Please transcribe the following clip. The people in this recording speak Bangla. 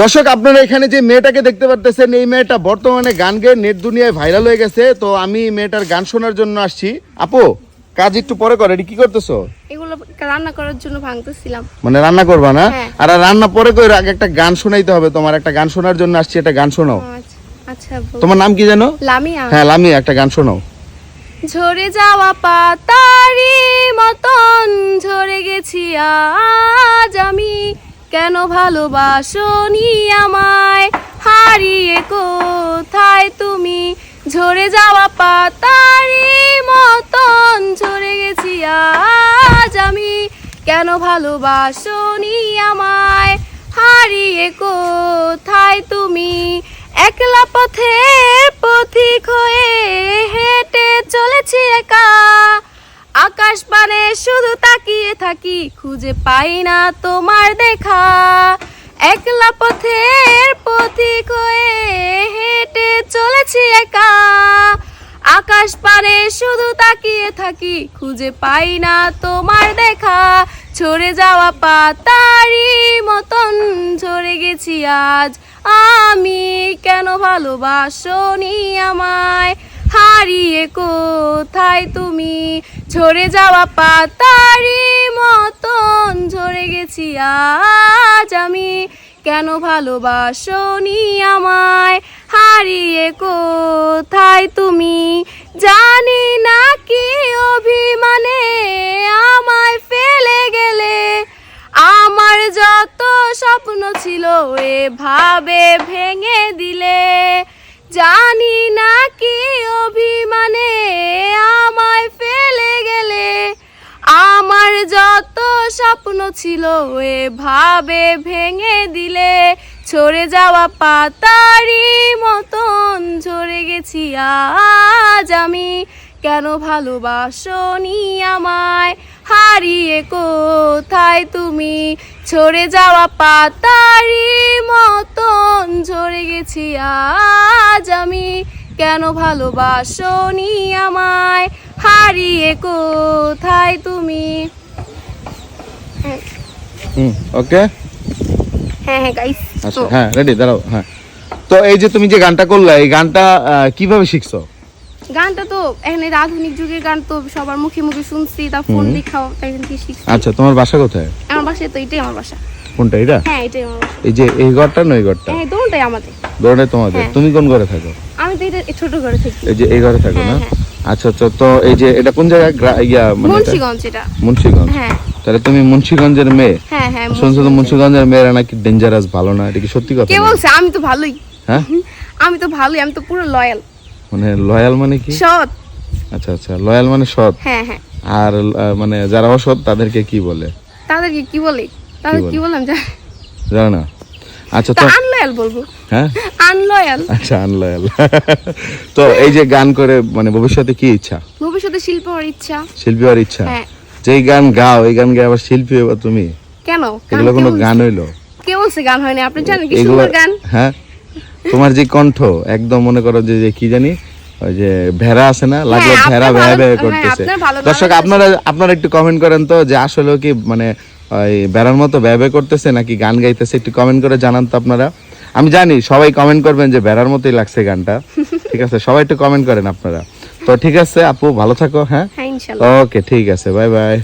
দর্শক আপনারা এখানে যে মেয়েটাকে দেখতে পারতেছেন এই মেয়েটা বর্তমানে গান গেয়ে নেট দুনিয়ায় ভাইরাল হয়ে গেছে। তো আমি মেয়েটার গান শোনার জন্য আসছি। আপু কাজ একটু পরে করে কি করতেছো? এগুলো রান্না করার জন্য ভাঙতেছিলাম। মানে রান্না করবা না? হ্যাঁ। আর রান্না পরে করে আগে একটা গান শোনাইতে হবে তোমার একটা গান শোনার জন্য আসছি একটা গান শোনাও। আচ্ছা আচ্ছা তোমার নাম কি জানো? লামিয়া। হ্যাঁ লামি একটা গান শোনাও। ঝরে যাওয়া পাতারি মতন ঝরে গেছি আজ আমি। কেন ভালোবাসনি আমায়? হারিয়ে কোথায় তুমি? ঝরে যাওয়া পাতারি মতন ঝরে গেছি আজ আমি। কেন ভালোবাসনি আমায়? হারিয়ে কোথায় তুমি? একলা পথে পথিক হয়ে থাকি খুঁজে পাই না তোমার দেখা। একলা পথের পথিক হয়ে হেঁটে চলেছি একা। আকাশ পানে শুধু তাকিয়ে থাকি, খুঁজে পাই না তোমার দেখা। ছড়ে যাওয়া পাতারি মতন ঝরে গেছি আজ। আমি কেন ভালোবাসনি আমায়? হারিয়ে কোথায় তুমি? ঝরে যাওয়া পাতারি মতন ঝরে গেছি আজ আমি। কেন ভালোবাসনি আমায়? হারিয়ে কোথায় তুমি? জানি না কি অভিমানে আমায় ফেলে গেলে। আমার যত স্বপ্ন ছিল এভাবে ভেঙে দিলে। জানি না কি স্বপ্ন ছিল এভাবে ভেঙে দিলে ছড়ে যাওয়া পাতারি মতন। ঝরে গেছি আজ আমি, কেন ভালোবাসনি আমায়? হারিয়ে কোথায় তুমি? ছড়ে যাওয়া পাতারি মতন। ঝরে গেছি আজ আমি, কেন ভালোবাসনি আমায়? হারিয়ে কোথায় তুমি? হুম। ওকে হ্যাঁ হ্যাঁ গাইস আচ্ছা হ্যাঁ রেডি দাঁড়াও হ্যাঁ। তো এই যে তুমি যে গানটা করলে এই গানটা কীভাবে শিখছো? গানটা তো এখানে আধুনিক যুগের গান তো সবার মুখে মুখে শুনছি তা ফোন দেখাও তাই শিখছি। আচ্ছা তোমার বাসা কোথায়? আমার বাসায় তো এটাই আমার বাসা। কোনটা এটা হ্যাঁ এটাই আমার বাসা। এই যে এই ঘরটা ঘরটা? হ্যাঁ দুটোই আমাদের। তোমাদের। তুমি কোন ঘরে থাকো? আমি তো এটা এই ছোট ঘরে থাকি। এই যে এই ঘরে থাকো না? আচ্ছা আচ্ছা তো এই যে এটা কোন জায়গায় ইয়া মানে মুন্সিগঞ্জ এটা। মুন্সিগঞ্জ। হ্যাঁ। তাহলে তুমি মুন্সিগঞ্জের মেয়ে? হ্যাঁ হ্যাঁ শুনছো তো মুন্সিগঞ্জের মেয়েরা নাকি ডেঞ্জারাস ভালো না? এটা কি সত্যি কথা কে বলছে? আমি তো ভালোই। হ্যাঁ? আমি তো ভালোই আমি তো পুরো লয়াল মানে লয়াল মানে কি? সৎ। আচ্ছা আচ্ছা লয়াল মানে সৎ। হ্যাঁ হ্যাঁ। আর মানে যারা অসৎ তাদেরকে কি বলে? তাদেরকে কি বলে? তাদের কি বললাম জানো জানো না? আচ্ছা তো আনলয়াল বলব। হ্যাঁ? আনলয়াল আচ্ছা আনলয়াল তো এই যে গান করে মানে ভবিষ্যতে কি ইচ্ছা? ভবিষ্যতে শিল্পী হওয়ার ইচ্ছা। শিল্পী হওয়ার ইচ্ছা? হ্যাঁ। যেই গান গাও এই গান গায়ে আবার শিল্পী হবা তুমি। কেন? এগুলো কোনো গান হইল? কে বলছে গান হয়নি? আপনি জানেন কি সুন্দর গান? হ্যাঁ? তোমার যে কণ্ঠ একদম মনে করো যে কি জানি ওই যে ভেড়া আছে না? লাগল হ্যাঁ, ভেড়া ভেড়া ভেড়া হ্যাঁ, করতেছে দর্শক আপনারা আপনারা একটু কমেন্ট করেন তো যে আসলে কি মানে ওই ভেড়ার মতো ভ্যাবে করতেছে নাকি গান গাইতেছে? একটু কমেন্ট করে জানান তো আপনারা। আমি জানি সবাই কমেন্ট করবেন যে বেড়ার মতোই লাগছে গানটা। ঠিক আছে? সবাই একটু কমেন্ট করেন আপনারা। তো ঠিক আছে আপু ভালো থাকো হ্যাঁ? হ্যাঁ ওকে ঠিক আছে বাই বাই